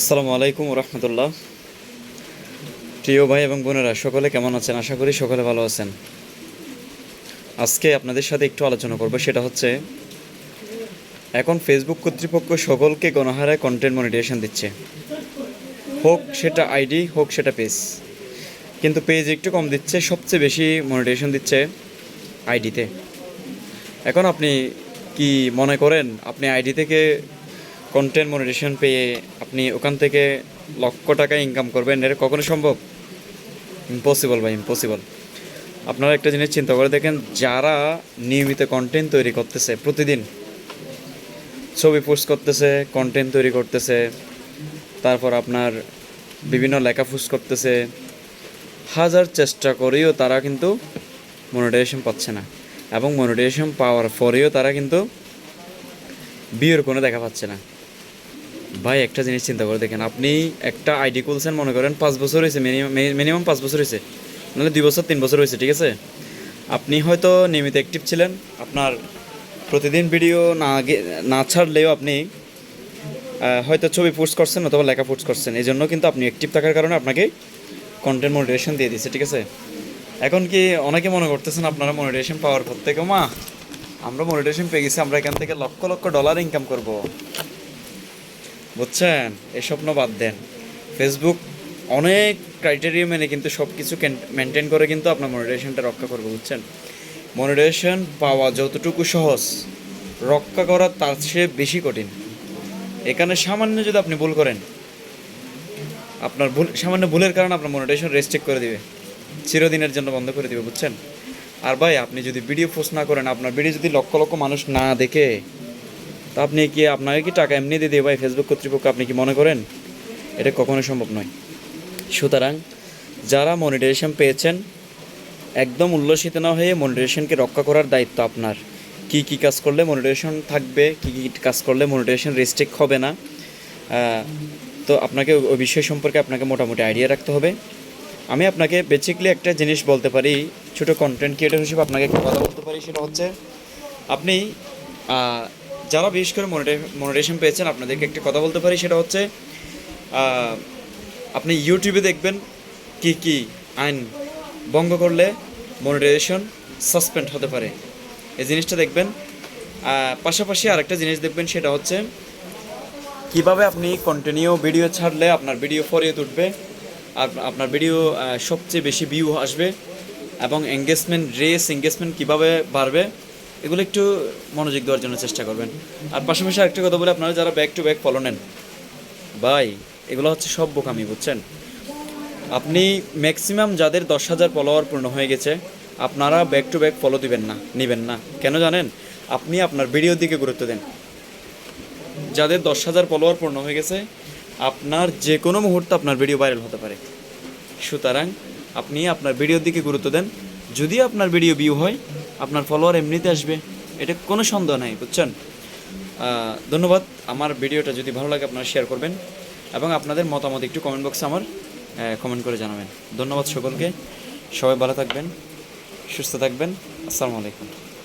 আসসালামু আলাইকুম রহমতুল্লাহ। প্রিয় ভাই এবং বোনেরা, সকলে কেমন আছেন? আশা করি সকলে ভালো আছেন। আজকে আপনাদের সাথে একটু আলোচনা করব, সেটা হচ্ছে, এখন ফেসবুক কর্তৃপক্ষ সকলকে গণহারে কন্টেন্ট মনিটাইজেশন দিচ্ছে। হোক সেটা আইডি হোক সেটা পেজ কিন্তু পেজ একটু কম দিচ্ছে, সবচেয়ে বেশি মনিটাইজেশন দিচ্ছে আইডিতে এখন আপনি কি মনে করেন, আপনি আইডি থেকে কন্টেন্ট মনিটেশন পেয়ে আপনি ওখান থেকে লক্ষ টাকা ইনকাম করবেন। এটা কখনো সম্ভব? ইম্পসিবল ভাই ইম্পসিবল আপনারা একটা জিনিস চিন্তা করে দেখেন, যারা নিয়মিত কন্টেন্ট তৈরি করতেছে প্রতিদিন, ছবি পোস্ট করতেছে কন্টেন্ট তৈরি করতেছে, তারপর আপনার বিভিন্ন লেখা পোস্ট করতেছে, হাজার চেষ্টা করেও তারা কিন্তু মনিটাইজেশন পাচ্ছে না। এবং মনিটাইজেশন পাওয়ার পরেও তারা কিন্তু বিয়ের কোনো দেখা পাচ্ছে না। ভাই, একটা জিনিস চিন্তা করে দেখেন, আপনি একটা আইডি খুলছেন, মনে করেন পাঁচ বছর হয়েছে মিনিমাম মিনিমাম পাঁচ বছর হয়েছে, নাহলে দুই বছর, তিন বছর হয়েছে, ঠিক আছে? আপনি হয়তো নিয়মিত অ্যাক্টিভ ছিলেন, আপনার প্রতিদিন ভিডিও না না ছাড়লেও আপনি হয়তো ছবি পোস্ট করছেন অথবা লেখা পোস্ট করছেন, এই জন্য কিন্তু আপনি অ্যাক্টিভ থাকার কারণে আপনাকে কন্টেন্ট মনিটেশন দিয়ে দিচ্ছে ঠিক আছে? এখন কি অনেকে মনে করতেছেন আপনারা মনিটেশন পাওয়ার পর থেকে, মা, আমরা মনিটেশন পেয়ে গেছি, আমরা এখান থেকে লক্ষ লক্ষ ডলার ইনকাম করব। বুঝছেন? এই স্বপ্ন বাদ দেন। ফেসবুক অনেক ক্রাইটেরিয়া মেনে কিন্তু সব কিছু মেনটেন করে কিন্তু আপনার মনিটেশনটা রক্ষা করবে, বুঝছেন? মনিটেশন পাওয়া যতটুকু সহজ, রক্ষা করা তার চেয়ে বেশি কঠিন। এখানে সামান্য যদি আপনি ভুল করেন, আপনার ভুল, সামান্য ভুলের কারণে আপনার মনিটেশন রেস্ট্রিক্ট করে দিবে। চিরদিনের জন্য বন্ধ করে দিবে, বুঝছেন? আর ভাই, আপনি যদি ভিডিও পোস্ট না করেন, আপনার ভিডিও যদি লক্ষ লক্ষ মানুষ না দেখে তা আপনি কি আপনাকে কি টাকা এমনি দিয়ে দেবে ফেসবুক কর্তৃপক্ষ? আপনি কি মনে করেন? এটা কখনো সম্ভব নয়। সুতরাং যারা মনিটাইজেশন পেয়েছেন, একদম উল্লসিত না হয়ে মনিটাইজেশনকে রক্ষা করার দায়িত্ব আপনার। কি কি কাজ করলে মনিটাইজেশন থাকবে, কি কি কাজ করলে মনিটাইজেশন রেস্ট্রিক্ট হবে না তো আপনাকে ওই- বিষয় সম্পর্কে আপনাকে মোটামুটি আইডিয়া রাখতে হবে। আমি আপনাকে বেসিকলি একটা জিনিস বলতে পারি, ছোটো কন্টেন্ট ক্রিয়েটর হিসেবে আপনাকে একটা কথা বলতে পারি, সেটা হচ্ছে আপনি যারা বিশেষ করে মনিটাইজেশন পেয়েছেন, আপনাদেরকে একটা কথা বলতে পারি, সেটা হচ্ছে আপনি ইউটিউবে দেখবেন কি কি আইন ভঙ্গ করলে মনিটাইজেশন সাসপেন্ড হতে পারে। এই জিনিসটা দেখবেন। পাশাপাশি আরেকটা জিনিস দেখবেন, সেটা হচ্ছে, কীভাবে আপনি কন্টিনিউ ভিডিও ছাড়লে আপনার ভিডিও ফরিয়ে আর আপনার ভিডিও সবচেয়ে বেশি ভিউ আসবে, এবং এঙ্গেজমেন্ট রেস এঙ্গেজমেন্ট কীভাবে বাড়বে এগুলো একটু মনোযোগ দেওয়ার জন্য চেষ্টা করবেন। আর পাশাপাশি আরেকটা কথা বলে, আপনারা যারা ব্যাক টু ব্যাক ফলো নেন, ভাই, এগুলো হচ্ছে সব বোকামি, বুঝছেন? আপনি ম্যাক্সিমাম যাদের দশ হাজার ফলোয়ার পূর্ণ হয়ে গেছে, আপনারা ব্যাক টু ব্যাক ফলো দিবেন না, নেবেন না। কেন জানেন? আপনি আপনার ভিডিওর দিকে গুরুত্ব দেন। যাদের দশ হাজার ফলোয়ার পূর্ণ হয়ে গেছে, আপনার যে কোনো মুহূর্তে আপনার ভিডিও ভাইরাল হতে পারে। সুতরাং আপনি আপনার ভিডিওর দিকে গুরুত্ব দেন। যদি আপনার ভিডিও ভিউ হয় আপনার ফলোয়ার এমনিতে আসবে, এটা কোনো সন্দেহ নাই, বুঝছেন? ধন্যবাদ। আমার ভিডিওটা যদি ভালো লাগে, আপনারা শেয়ার করবেন এবং আপনাদের মতামত একটু কমেন্ট বক্সে আমার কমেন্ট করে জানাবেন। ধন্যবাদ সকলকে। সবাই ভালো থাকবেন, সুস্থ থাকবেন। আসসালামু আলাইকুম।